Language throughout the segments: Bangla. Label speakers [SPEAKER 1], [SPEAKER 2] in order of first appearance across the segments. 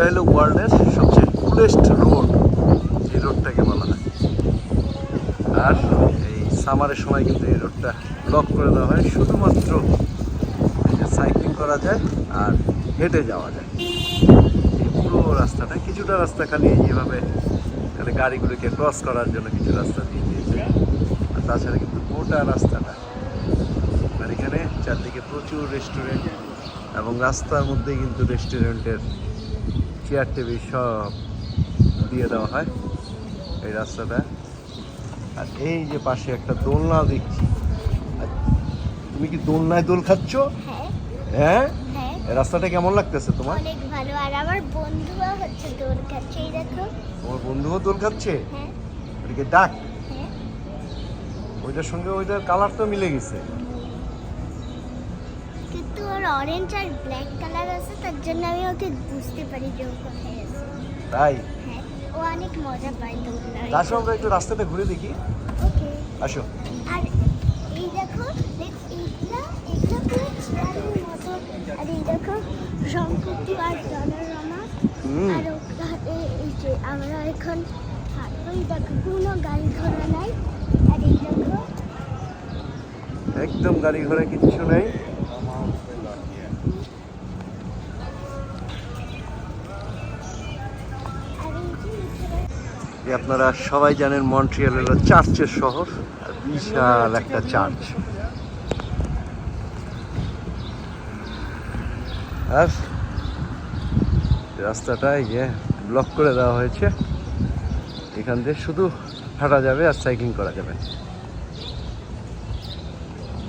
[SPEAKER 1] এটা হলো ওয়ার্ল্ডের সবচেয়ে কুলেস্ট রোড এই রোডটাকে বলা হয়। আর এই সামারের সময় কিন্তু এই রোডটা ব্লক করে দেওয়া হয়, শুধুমাত্র সাইক্লিং করা যায় আর হেঁটে যাওয়া যায়। এই পুরো রাস্তাটা কিছুটা রাস্তা খালি এইভাবে খালি গাড়িগুলোকে ক্রস করার জন্য কিছু রাস্তা দিয়ে দিয়েছে। আর তাছাড়া কিন্তু গোটা রাস্তাটা। আর এখানে চারদিকে প্রচুর রেস্টুরেন্ট এবং রাস্তার মধ্যেই কিন্তু রেস্টুরেন্টের চেয়ার টেবিল সব দিয়ে দেওয়া হয় এই রাস্তাটা। আর এই যে পাশে একটা দোলনা দেখছি। তুমি কি দোলনায় দোল খাচ্ছ?
[SPEAKER 2] হ্যাঁ।
[SPEAKER 1] হ্যাঁ?
[SPEAKER 2] হ্যাঁ।
[SPEAKER 1] রাস্তাটা কেমন লাগতেছে তোমার?
[SPEAKER 2] অনেক ভালো। আর আমার বন্ধুও হচ্ছে দৌড় খাচ্ছে এই দেখো।
[SPEAKER 1] তোমার বন্ধুও দোল খাচ্ছে?
[SPEAKER 2] হ্যাঁ।
[SPEAKER 1] ডাক।
[SPEAKER 2] হ্যাঁ।
[SPEAKER 1] ওইটার সঙ্গে ওইটার কালার তো মিলে গেছে।
[SPEAKER 2] কিন্তু ওর অরেঞ্জ আর ব্ল্যাক কালার আছে তার জন্য আমি ওকে বুঝতে পারি যে ও কোথায় আছে।
[SPEAKER 1] তাই?
[SPEAKER 2] হ্যাঁ ও অনেক মজা পায় দৌড়ায়
[SPEAKER 1] আসো আমরা একটু রাস্তাটা ঘুরে দেখি।
[SPEAKER 2] ওকে।
[SPEAKER 1] আসো।
[SPEAKER 2] আর এই দেখো দেখ- এইগুলা পুরো চেয়ারের মতো আর এই দেখো আর জনরমা আর এই যে আমরা এখন দেখো কোনো গাড়ি ঘোড়া নাই। আর এই দেখো।
[SPEAKER 1] একদম গাড়ি ঘোড়া কিচ্ছু নেই।
[SPEAKER 2] এই
[SPEAKER 1] আপনারা সবাই জানেন মন্ট্রিয়াল হলো চার্চের শহর, বিশাল একটা চার্চ। আর রাস্তাটা ইয়ে ব্লক করে দেওয়া হয়েছে। এখান দিয়ে শুধু হাঁটা যাবে আর সাইক্লিং করা যাবে।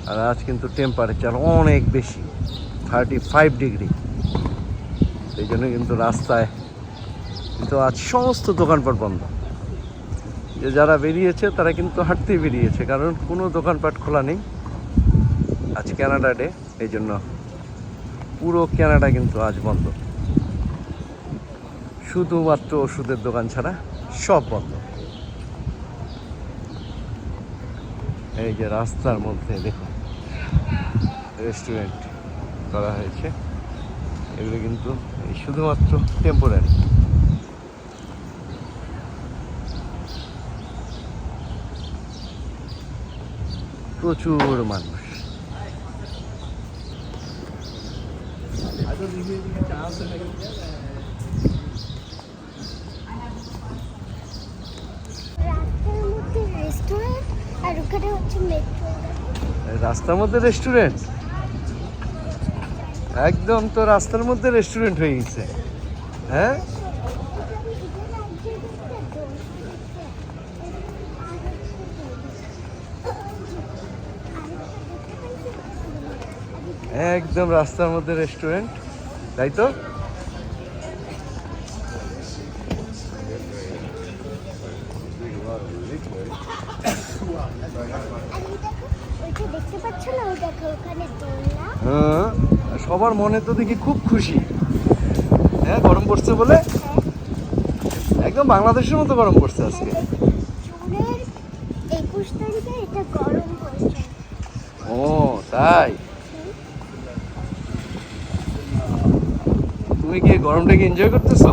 [SPEAKER 1] আর আজ কিন্তু টেম্পারেচার অনেক বেশি থার্টি ফাইভ ডিগ্রি এই জন্য কিন্তু রাস্তায়, কিন্তু আজ সমস্ত দোকানপাট বন্ধ। যে যারা বেরিয়েছে, তারা কিন্তু হাঁটতেই বেরিয়েছে, কারণ কোনো দোকানপাট খোলা নেই আজ ক্যানাডা ডে এই জন্য পুরো ক্যানাডা কিন্তু আজ বন্ধ। শুধুমাত্র ওষুধের দোকান ছাড়া সব বন্ধ। এই যে রাস্তার মধ্যে দেখুন রেস্টুরেন্ট করা হয়েছে। এগুলো কিন্তু শুধুমাত্র টেম্পোরারি প্রচুর মানুষ।
[SPEAKER 2] রাস্তার মধ্যে রেস্টুরেন্ট
[SPEAKER 1] একদম তো রাস্তার মধ্যে রেস্টুরেন্ট হয়ে গেছে। হ্যাঁ? একদম রাস্তার মধ্যে রেস্টুরেন্ট তাই তো? হ্যাঁ সবার মনে তো দেখি খুব খুশি। হ্যাঁ গরম পড়ছে বলে? একদম বাংলাদেশের মতো গরম পড়ছে আজকে। ও তাই? তুমি কি গরমটাকে এনজয় করতেছো?